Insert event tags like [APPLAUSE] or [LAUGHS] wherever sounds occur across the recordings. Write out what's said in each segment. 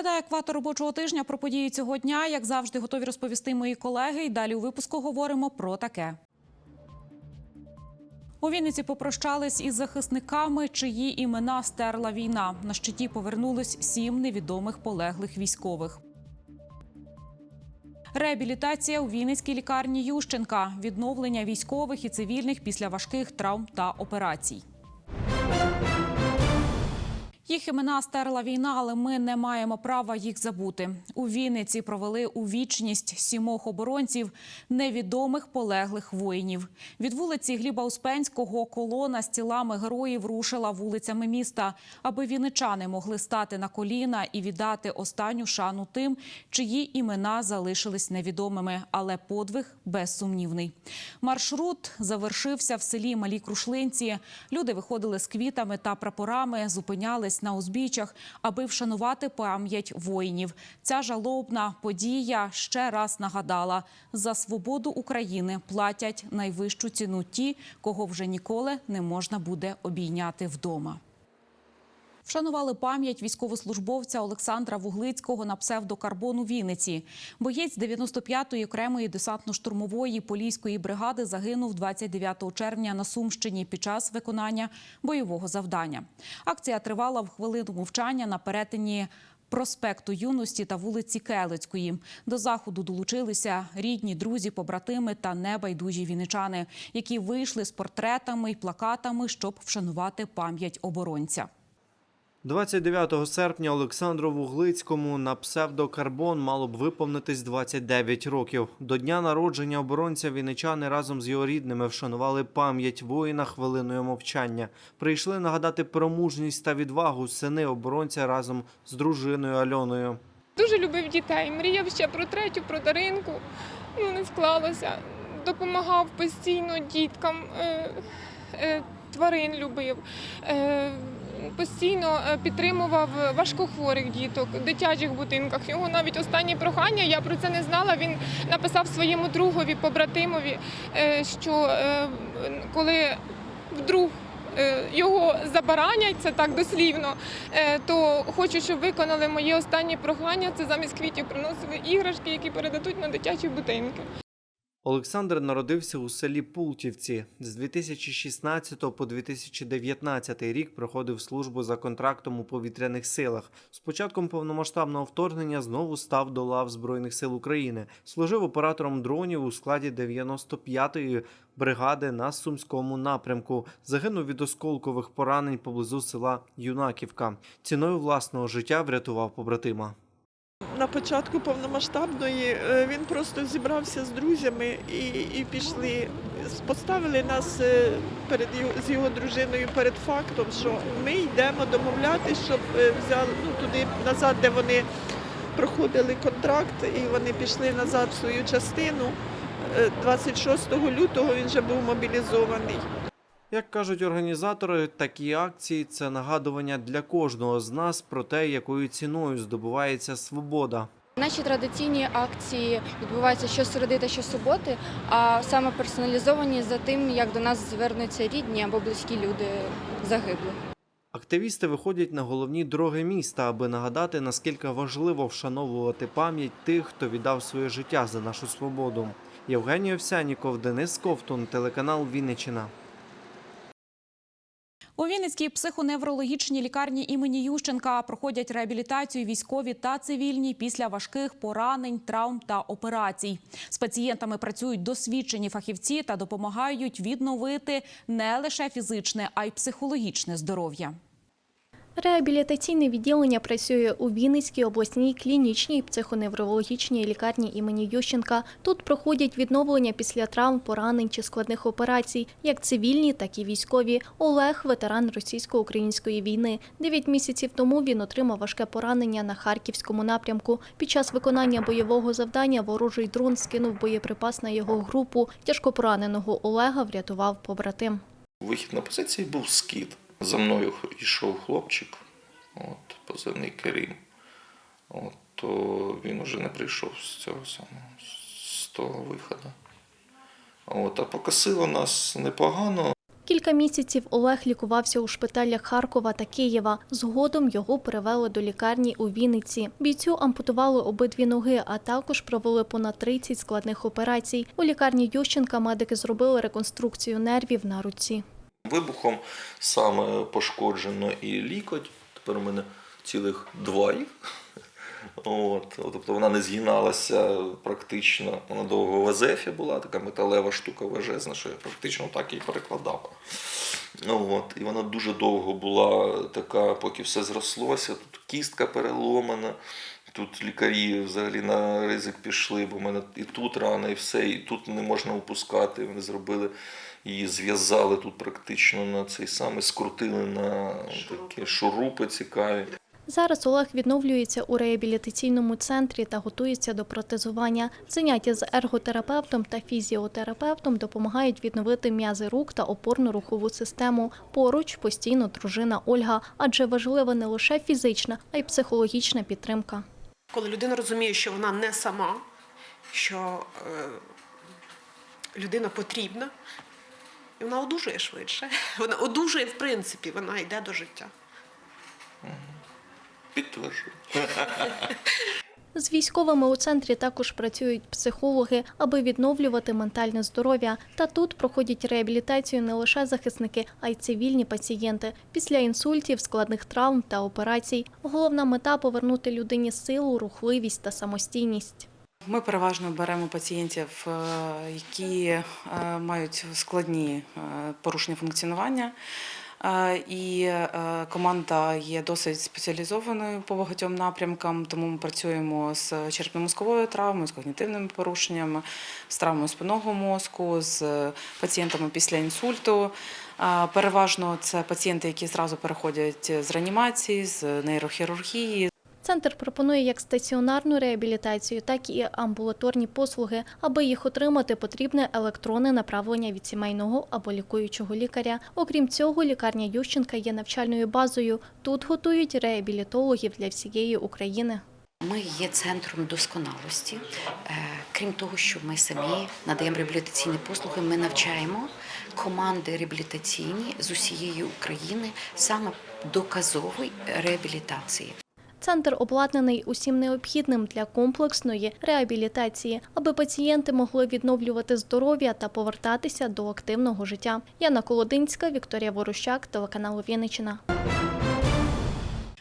Середа екватор робочого тижня про події цього дня. Як завжди, готові розповісти мої колеги. І далі у випуску говоримо про таке. У Вінниці попрощались із захисниками, чиї імена стерла війна. На щиті повернулись сім невідомих полеглих військових. Реабілітація у Вінницькій лікарні Ющенка, відновлення військових і цивільних після важких травм та операцій. Їх імена стерла війна, але ми не маємо права їх забути. У Вінниці провели у вічність сімох оборонців невідомих полеглих воїнів. Від вулиці Гліба Успенського колона з тілами героїв рушила вулицями міста, аби вінничани могли стати на коліна і віддати останню шану тим, чиї імена залишились невідомими, але подвиг безсумнівний. Маршрут завершився в селі Малій Крушлинці. Люди виходили з квітами та прапорами, зупинялись на узбіччях, аби вшанувати пам'ять воїнів. Ця жалобна подія ще раз нагадала: за свободу України платять найвищу ціну ті, кого вже ніколи не можна буде обійняти вдома. Вшанували пам'ять військовослужбовця Олександра Вуглицького на псевдокарбон у Вінниці. Боєць 95-ї окремої десантно-штурмової поліської бригади загинув 29 червня на Сумщині під час виконання бойового завдання. Акція тривала в хвилину мовчання на перетині проспекту юності та вулиці Келицької. До заходу долучилися рідні, друзі, побратими та небайдужі вінничани, які вийшли з портретами й плакатами, щоб вшанувати пам'ять оборонця. 29 серпня Олександру Вуглицькому на псевдокарбон мало б виповнитись 29 років. До дня народження оборонця вінничани разом з його рідними вшанували пам'ять воїна хвилиною мовчання. Прийшли нагадати про мужність та відвагу сини оборонця разом з дружиною Альоною. Дуже любив дітей, мріяв ще про третю, про Даринку. Ну, не склалося. Допомагав постійно діткам, е, е, тварин любив. Постійно е, підтримував важкохворих діток в дитячих будинках. Його навіть останнє прохання, я про це не знала. Він написав своєму другові, побратимові, е, що е, коли вдруг його забаранять, це так дослівно, то хочу, щоб виконали моє останнє прохання. Це замість квітів приносили іграшки, які передадуть на дитячі будинки. Олександр народився у селі Пултівці. З 2016 по 2019 рік проходив службу за контрактом у повітряних силах. З початком повномасштабного вторгнення знову став до лав Збройних сил України. Служив оператором дронів у складі 95-ї бригади на Сумському напрямку. Загинув від осколкових поранень поблизу села Юнаківка. Ціною власного життя врятував побратима. На початку повномасштабної е, він просто зібрався з друзями і, і пішли. Поставили нас е, перед з його дружиною перед фактом, що ми йдемо домовлятися, щоб е, взяли ну, туди назад, де вони проходили контракт, і вони пішли назад в свою частину. Е, 26 лютого він вже був мобілізований. Як кажуть організатори, такі акції це нагадування для кожного з нас про те, якою ціною здобувається свобода. Наші традиційні акції відбуваються щосереди та щосуботи, а саме персоналізовані за тим, як до нас звернуться рідні або близькі люди загиблих. Активісти виходять на головні дороги міста, аби нагадати, наскільки важливо вшановувати пам'ять тих, хто віддав своє життя за нашу свободу. Євгеній Овсяніков, Денис Ковтун, телеканал Вінниччина. У Вінницькій психоневрологічній лікарні імені Ющенка проходять реабілітацію військові та цивільні після важких поранень, травм та операцій. З пацієнтами працюють досвідчені фахівці та допомагають відновити не лише фізичне, а й психологічне здоров'я. Реабілітаційне відділення працює у Вінницькій обласній клінічній психоневрологічній лікарні імені Ющенка. Тут проходять відновлення після травм, поранень чи складних операцій, як цивільні, так і військові. Олег ветеран російсько-української війни. Дев'ять місяців тому він отримав важке поранення на харківському напрямку. Під час виконання бойового завдання ворожий дрон скинув боєприпас на його групу. Тяжко пораненого Олега врятував побратим. Вихід на позиції був скид. За мною йшов хлопчик, от, позивний Керім. От, то він уже не прийшов з цього самого, з того виходу. От, а покосило нас непогано. Кілька місяців Олег лікувався у шпиталях Харкова та Києва. Згодом його перевели до лікарні у Вінниці. Бійцю ампутували обидві ноги, а також провели понад 30 складних операцій. У лікарні Ющенка медики зробили реконструкцію нервів на руці. Вибухом саме пошкоджено і лікоть. Тепер у мене цілих два їх. От, тобто вона не згиналася практично. Вона довго в АЗЕФі була, така металева штука важезна, що я практично так її перекладав. От, і вона дуже довго була така, поки все зрослося. Тут кістка переломана. Тут лікарі взагалі на ризик пішли, бо в мене і тут рана, і все, і тут не можна опускати. Вони зробили її зв'язали тут практично на цей самий, скрутили на такі шурупи цікаві. Зараз Олег відновлюється у реабілітаційному центрі та готується до протезування. Заняття з ерготерапевтом та фізіотерапевтом допомагають відновити м'язи рук та опорно-рухову систему. Поруч постійно дружина Ольга, адже важлива не лише фізична, а й психологічна підтримка. Коли людина розуміє, що вона не сама, що е, людина потрібна, і вона одужує швидше. [LAUGHS] Вона одужує, в принципі, вона йде до життя. Підтверджую. [LAUGHS] З військовими у центрі також працюють психологи, аби відновлювати ментальне здоров'я. Та тут проходять реабілітацію не лише захисники, а й цивільні пацієнти після інсультів, складних травм та операцій. Головна мета повернути людині силу, рухливість та самостійність. Ми переважно беремо пацієнтів, е, які е, мають складні е, порушення функціонування. І е, команда є досить спеціалізованою по багатьом напрямкам, тому ми працюємо з черепно-мозковою травмою, з когнітивними порушеннями, з травмою спинного мозку, з пацієнтами після інсульту. Переважно це пацієнти, які зразу переходять з реанімації, з нейрохірургії, Центр пропонує як стаціонарну реабілітацію, так і амбулаторні послуги. Аби їх отримати, потрібне електронне направлення від сімейного або лікуючого лікаря. Окрім цього, лікарня Ющенка є навчальною базою. Тут готують реабілітологів для всієї України. Ми є центром досконалості. Е, Крім того, що ми самі надаємо реабілітаційні послуги, ми навчаємо команди реабілітаційні з усієї України саме доказової реабілітації. Центр обладнаний усім необхідним для комплексної реабілітації, аби пацієнти могли відновлювати здоров'я та повертатися до активного життя. Яна Колодинська, Вікторія Ворощак, телеканал Вінниччина.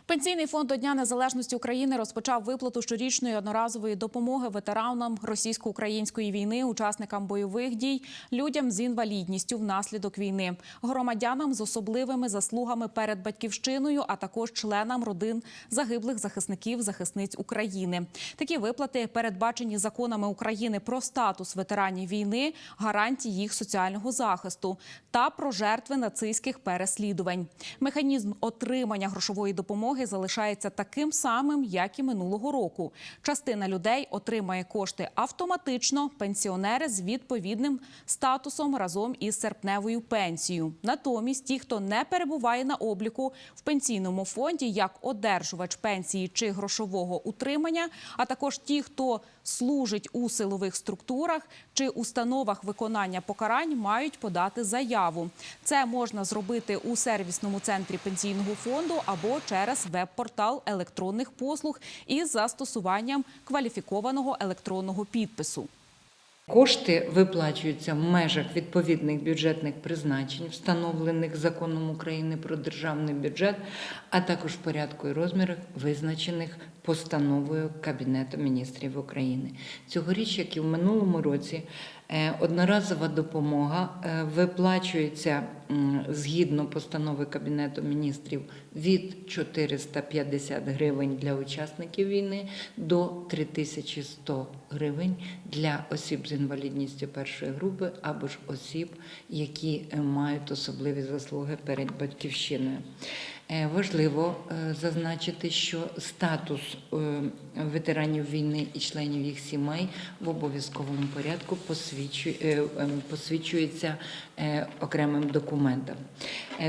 Пенсійний фонд до Дня Незалежності України розпочав виплату щорічної одноразової допомоги ветеранам російсько-української війни, учасникам бойових дій, людям з інвалідністю внаслідок війни, громадянам з особливими заслугами перед батьківщиною, а також членам родин загиблих захисників захисниць України. Такі виплати передбачені законами України про статус ветеранів війни, гарантії їх соціального захисту та про жертви нацистських переслідувань. Механізм отримання грошової допомоги залишається таким самим, як і минулого року. Частина людей отримає кошти автоматично, пенсіонери з відповідним статусом разом із серпневою пенсією. Натомість, ті, хто не перебуває на обліку в пенсійному фонді, як одержувач пенсії чи грошового утримання, а також ті, хто служить у силових структурах чи установах виконання покарань, мають подати заяву. Це можна зробити у сервісному центрі пенсійного фонду або через веб-портал електронних послуг із застосуванням кваліфікованого електронного підпису. Кошти виплачуються в межах відповідних бюджетних призначень, встановлених законом України про державний бюджет, а також в порядку і розмірах, визначених постановою Кабінету міністрів України. Цьогоріч, як і в минулому році, одноразова допомога е, виплачується згідно постанови Кабінету міністрів від 450 гривень для учасників війни до 3100 гривень для осіб з інвалідністю першої групи або ж осіб, які е, мають особливі заслуги перед батьківщиною. Е, Важливо е, зазначити, що статус е, ветеранів війни і членів їх сімей в обов'язковому порядку ем, посвідчується окремим документом.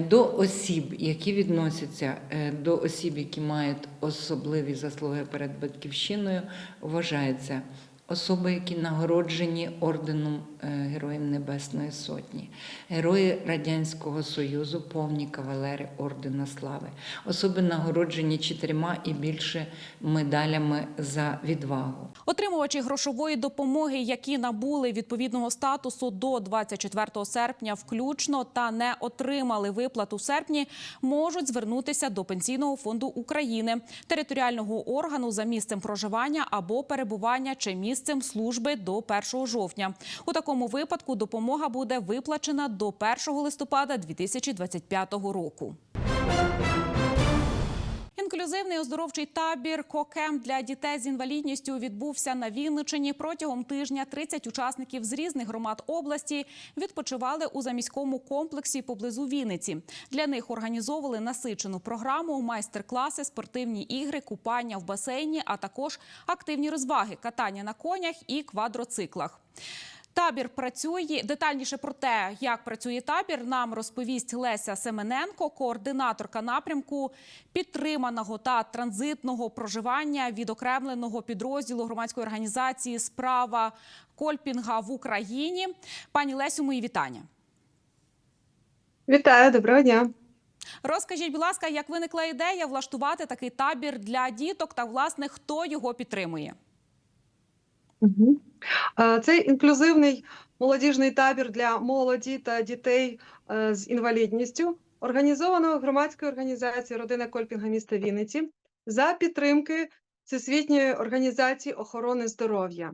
До осіб, які відносяться до осіб, які мають особливі заслуги перед батьківщиною, вважається особи, які нагороджені орденом е, Героїв Небесної Сотні, герої Радянського Союзу, повні кавалери Ордена Слави, особи нагороджені чотирма і більше медалями за відвагу. Отримувачі грошової допомоги, які набули відповідного статусу до 24 серпня включно та не отримали виплату в серпні, можуть звернутися до Пенсійного фонду України, територіального органу за місцем проживання або перебування чи місцем служби до 1 жовтня. У такому випадку допомога буде виплачена до 1 листопада 2025 року. Інклюзивний оздоровчий табір Кокем для дітей з інвалідністю відбувся на Вінничині. Протягом тижня 30 учасників з різних громад області відпочивали у заміському комплексі поблизу Вінниці. Для них організовували насичену програму, майстер-класи, спортивні ігри, купання в басейні, а також активні розваги, катання на конях і квадроциклах. Табір працює детальніше про те, як працює табір. Нам розповість Леся Семененко, координаторка напрямку підтриманого та транзитного проживання відокремленого підрозділу громадської організації Справа Кольпінга в Україні. Пані Лесю, мої вітання. Вітаю, доброго дня. Розкажіть, будь ласка, як виникла ідея влаштувати такий табір для діток та власне хто його підтримує? Угу. Цей інклюзивний молодіжний табір для молоді та дітей е, з інвалідністю організовано громадською організацією Родина Кольпінга міста Вінниці за підтримки Всесвітньої організації охорони здоров'я.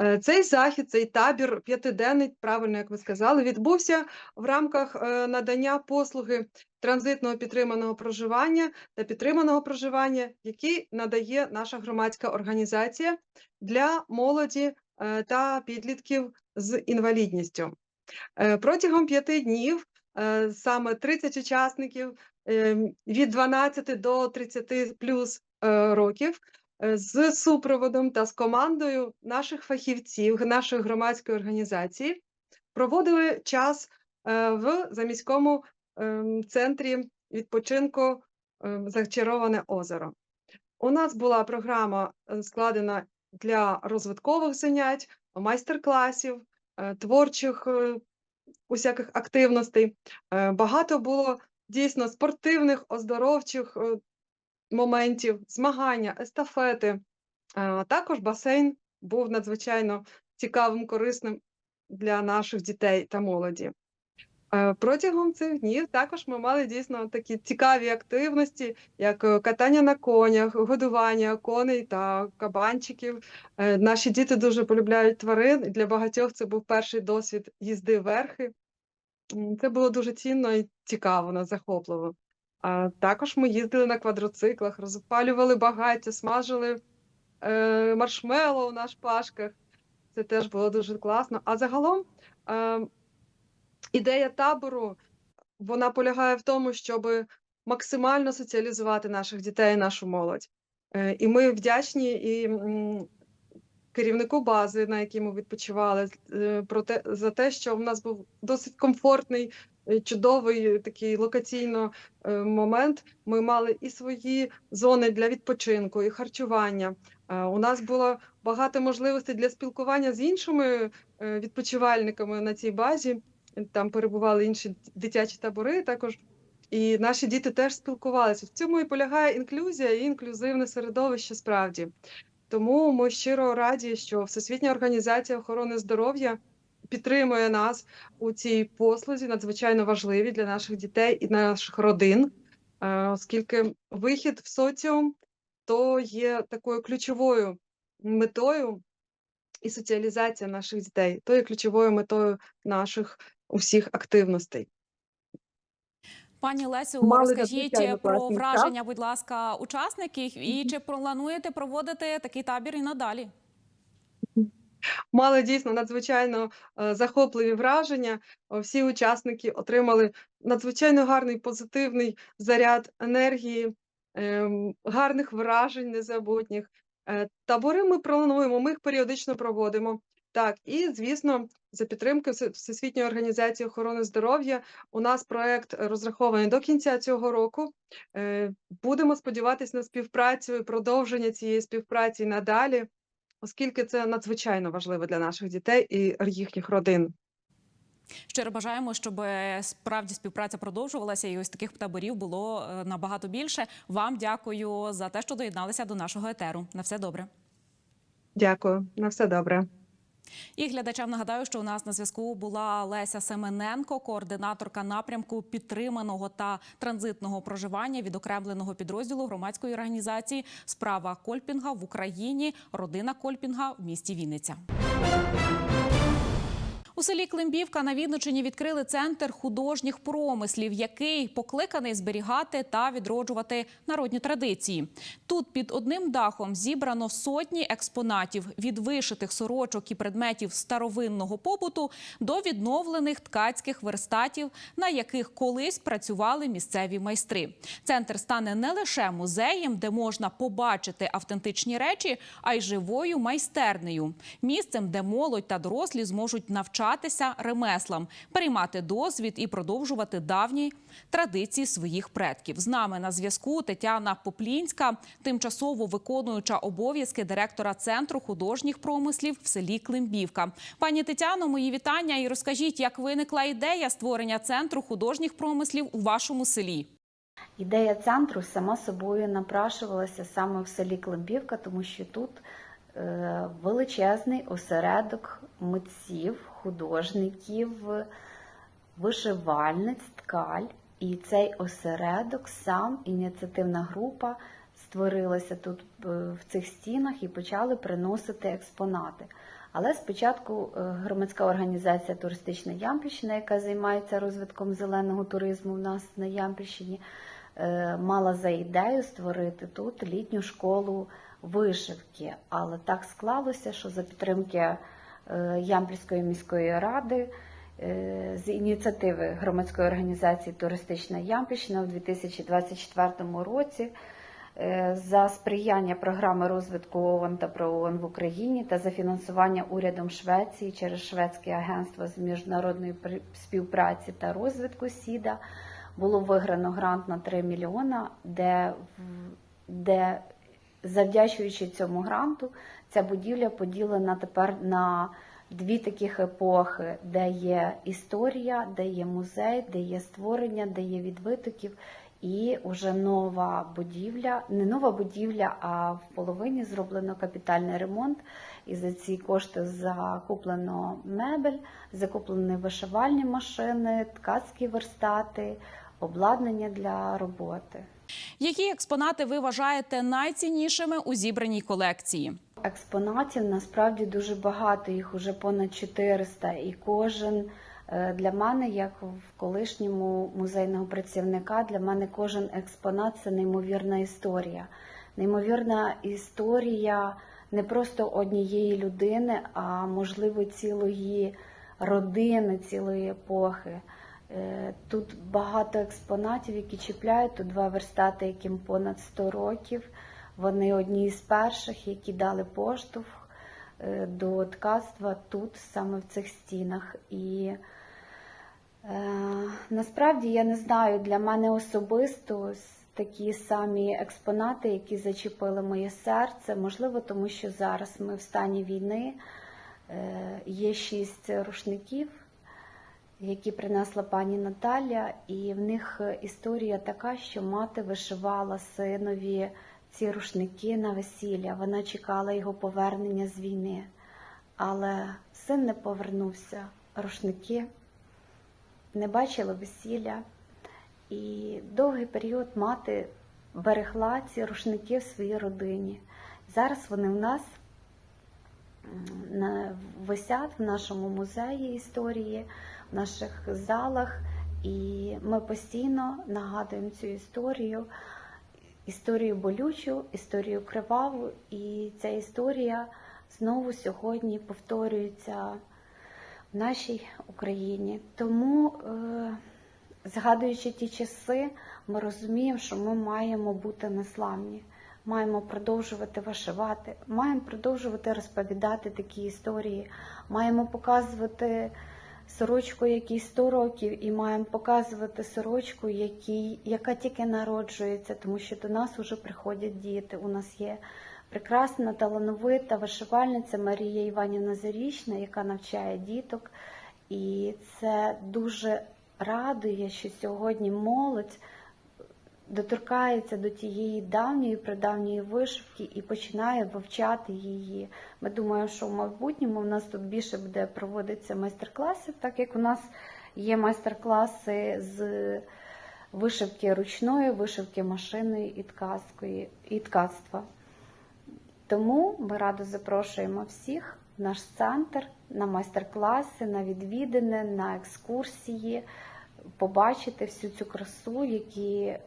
Е, Цей захід, цей табір п'ятиденний, правильно як ви сказали, відбувся в рамках е, надання послуги транзитного підтриманого проживання та підтриманого проживання, які надає наша громадська організація для молоді е, та підлітків з інвалідністю. Е, Протягом п'яти днів е, саме 30 учасників від 12 до 30 плюс років з супроводом та з командою наших фахівців, нашої громадської організації проводили час в заміському центрі відпочинку Зачароване озеро. У нас була програма складена для розвиткових занять, майстер-класів, е, творчих е, усяких активностей. Е, Багато було дійсно спортивних, оздоровчих моментів, змагання, естафети. Також басейн був надзвичайно цікавим, корисним для наших дітей та молоді. Е, Протягом цих днів також ми мали дійсно такі цікаві активності, як е, катання на конях, годування коней та кабанчиків. Е, Наші діти дуже полюбляють тварин. Для багатьох це був перший досвід їзди верхи. Це було дуже цінно і цікаво, нас захопливо. А також ми їздили на квадроциклах, розпалювали багаття, смажили е, маршмеллоу на шпажках. Це теж було дуже класно. А загалом е, ідея табору вона полягає в тому, щоб максимально соціалізувати наших дітей нашу молодь. Е, І ми вдячні і керівнику бази, на якій ми відпочивали, е, про за те, що в нас був досить комфортний, е, чудовий такий локаційно момент. Ми мали і свої зони для відпочинку, і харчування. У нас було багато можливостей для спілкування з іншими відпочивальниками на цій базі. Там перебували інші дитячі табори також. І наші діти теж спілкувалися. В цьому і полягає інклюзія і інклюзивне середовище справді. Тому ми щиро раді, що Всесвітня організація охорони здоров'я підтримує нас у цій послузі, надзвичайно важливі для наших дітей і наших родин, е, оскільки вихід в соціум то є такою ключовою метою і соціалізація наших дітей, то є ключовою метою наших усіх активностей. Пані Лесю, Мали розкажіть про враження, будь ласка, учасників, і чи плануєте проводити такий табір і надалі? Мали дійсно надзвичайно е, захопливі враження. Всі учасники отримали надзвичайно гарний позитивний заряд енергії, ем, гарних вражень незабутніх. Е, Табори ми плануємо, ми їх періодично проводимо. Так, і звісно, за підтримки Всесвітньої організації охорони здоров'я у нас проект розрахований до кінця цього року. Е, Будемо сподіватися на співпрацю і продовження цієї співпраці надалі оскільки це надзвичайно важливо для наших дітей і їхніх родин. Щиро бажаємо, щоб е, справді співпраця продовжувалася, і ось таких таборів було е, набагато більше. Вам дякую за те, що доєдналися до нашого етеру. На все добре. Дякую, на все добре. І глядачам нагадаю, що у нас на зв'язку була Леся Семененко, координаторка напрямку підтриманого та транзитного проживання відокремленого підрозділу громадської організації Справа Кольпінга в Україні. Родина Кольпінга в місті Вінниця. У селі Климбівка на Вінниччині відкрили центр художніх промислів, який покликаний зберігати та відроджувати народні традиції. Тут під одним дахом зібрано сотні експонатів від вишитих сорочок і предметів старовинного побуту до відновлених ткацьких верстатів, на яких колись працювали місцеві майстри. Центр стане не лише музеєм, де можна побачити автентичні речі, а й живою майстернею, місцем, де молодь та дорослі зможуть навчатися ремеслам, переймати досвід і продовжувати давні традиції своїх предків. З нами на зв'язку Тетяна Поплінська, тимчасово виконуюча обов'язки директора центру художніх промислів в селі Климбівка. Пані Тетяно, мої вітання і розкажіть, як виникла ідея створення центру художніх промислів у вашому селі. Ідея центру сама собою напрашувалася саме в селі Климбівка, тому що тут е, величезний осередок митців, художників, вишивальниць, ткаль. І цей осередок, сам ініціативна група створилася тут е, в цих стінах і почали приносити експонати. Але спочатку е, громадська організація Туристична Ямпільщина, яка займається розвитком зеленого туризму в нас на Ямпільщині, е, мала за ідею створити тут літню школу вишивки. Але так склалося, що за підтримки Ямпільської міської ради е, з ініціативи громадської організації Туристична Ямпільщина в 2024 році е, за сприяння програми розвитку ООН та ПРООН в Україні та за фінансування урядом Швеції через Шведське агентство з міжнародної співпраці та розвитку СІДА. Було виграно грант на 3 мільйона, де, де завдячуючи цьому гранту, ця будівля поділена тепер на дві таких епохи, де є історія, де є музей, де є створення, де є відвитоків. І вже нова будівля, не нова будівля, а в половині зроблено капітальний ремонт. І за ці кошти закуплено мебель, закуплені вишивальні машини, ткацькі верстати, обладнання для роботи. Які експонати ви вважаєте найціннішими у зібраній колекції? Експонатів насправді дуже багато, їх уже понад 400, і кожен е, для мене, як в колишньому музейного працівника, для мене кожен експонат це неймовірна історія. Неймовірна історія не просто однієї людини, а можливо цілої родини, цілої епохи. Е, Тут багато експонатів, які чіпляють. Тут два верстати, яким понад 100 років. Вони одні з перших, які дали поштовх е, до ткацтва тут, саме в цих стінах. І е, насправді я не знаю, для мене особисто такі самі експонати, які зачепили моє серце, можливо, тому що зараз ми в стані війни. Е, Є шість рушників, які принесла пані Наталя, і в них історія така, що мати вишивала синові ці рушники на весілля. Вона чекала його повернення з війни. Але син не повернувся, рушники не бачила весілля. І довгий період мати берегла ці рушники в своїй родині. Зараз вони в нас висять в нашому музеї історії, наших залах, і ми постійно нагадуємо цю історію, історію болючу, історію криваву, і ця історія знову сьогодні повторюється в нашій Україні. Тому, е, згадуючи ті часи, ми розуміємо, що ми маємо бути незламні. Маємо продовжувати вишивати, маємо продовжувати розповідати такі історії, маємо показувати сорочку, якій 100 років, і маємо показувати сорочку, якій, яка тільки народжується, тому що до нас вже приходять діти. У нас є прекрасна талановита вишивальниця Марія Іванівна Зарічна, яка навчає діток. І це дуже радує, що сьогодні молодь доторкається до тієї давньої прадавньої вишивки і починає вивчати її. Ми думаємо, що в майбутньому в нас тут більше буде проводитися майстер-класів, так як у нас є майстер-класи з вишивки ручної, вишивки машинної і ткацької і ткацтва. Тому ми радо запрошуємо всіх в наш центр на майстер-класи, на відвідини, на екскурсії, побачити всю цю красу, які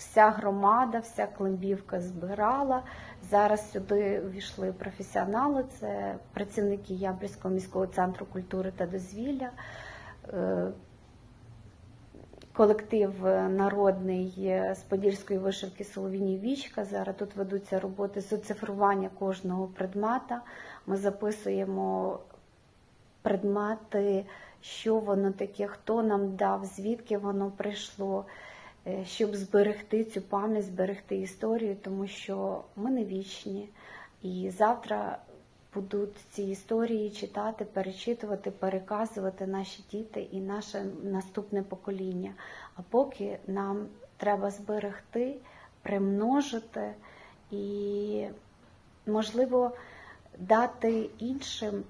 вся громада, вся Климбівка збирала. Зараз сюди увійшли професіонали, це працівники Ямпільського міського центру культури та дозвілля. е, Колектив народний з подільської вишивки Соловіні Вічка. Зараз тут ведуться роботи з оцифрування кожного предмета. Ми записуємо предмети, що воно таке, хто нам дав, звідки воно прийшло, щоб зберегти цю пам'ять, зберегти історію, тому що ми не вічні. І завтра будуть ці історії читати, перечитувати, переказувати наші діти і наше наступне покоління. А поки нам треба зберегти, примножити і, можливо, дати іншим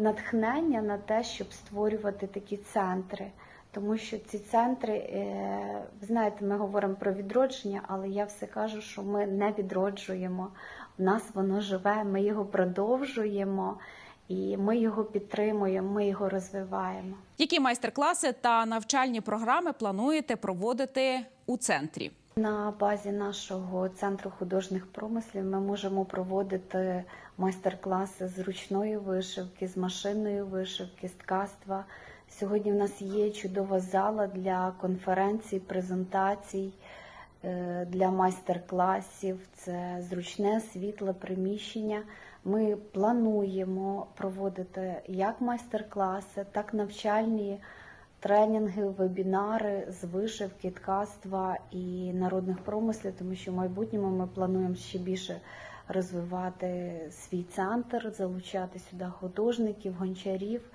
натхнення на те, щоб створювати такі центри. Тому що ці центри, е, ви знаєте, ми говоримо про відродження, але я все кажу, що ми не відроджуємо. В нас воно живе, ми його продовжуємо і ми його підтримуємо, ми його розвиваємо. Які майстер-класи та навчальні програми плануєте проводити у центрі? На базі нашого центру художніх промислів ми можемо проводити майстер-класи з ручної вишивки, з машинної вишивки, з ткацтва. Сьогодні в нас є чудова зала для конференцій, презентацій, е, для майстер-класів. Це зручне світле приміщення. Ми плануємо проводити як майстер-класи, так навчальні тренінги, вебінари з вишивки, ткацтва і народних промислів, тому що в майбутньому ми плануємо ще більше розвивати свій центр, залучати сюди художників, гончарів,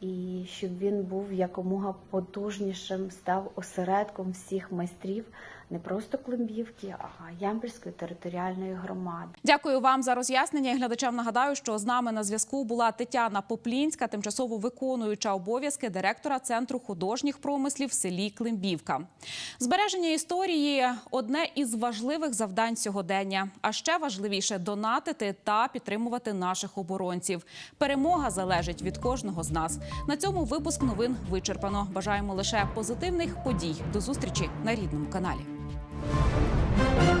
і щоб він був якомога потужнішим, став осередком всіх майстрів не просто Климбівки, а Ямпільської територіальної громади. Дякую вам за роз'яснення. І Глядачам нагадаю, що з нами на зв'язку була Тетяна Поплінська, тимчасово виконуюча обов'язки директора центру художніх промислів в селі Климбівка. Збереження історії одне із важливих завдань сьогодення. А ще важливіше донатити та підтримувати наших оборонців. Перемога залежить від кожного з нас. На цьому випуск новин вичерпано. Бажаємо лише позитивних подій. До зустрічі на рідному каналі. Música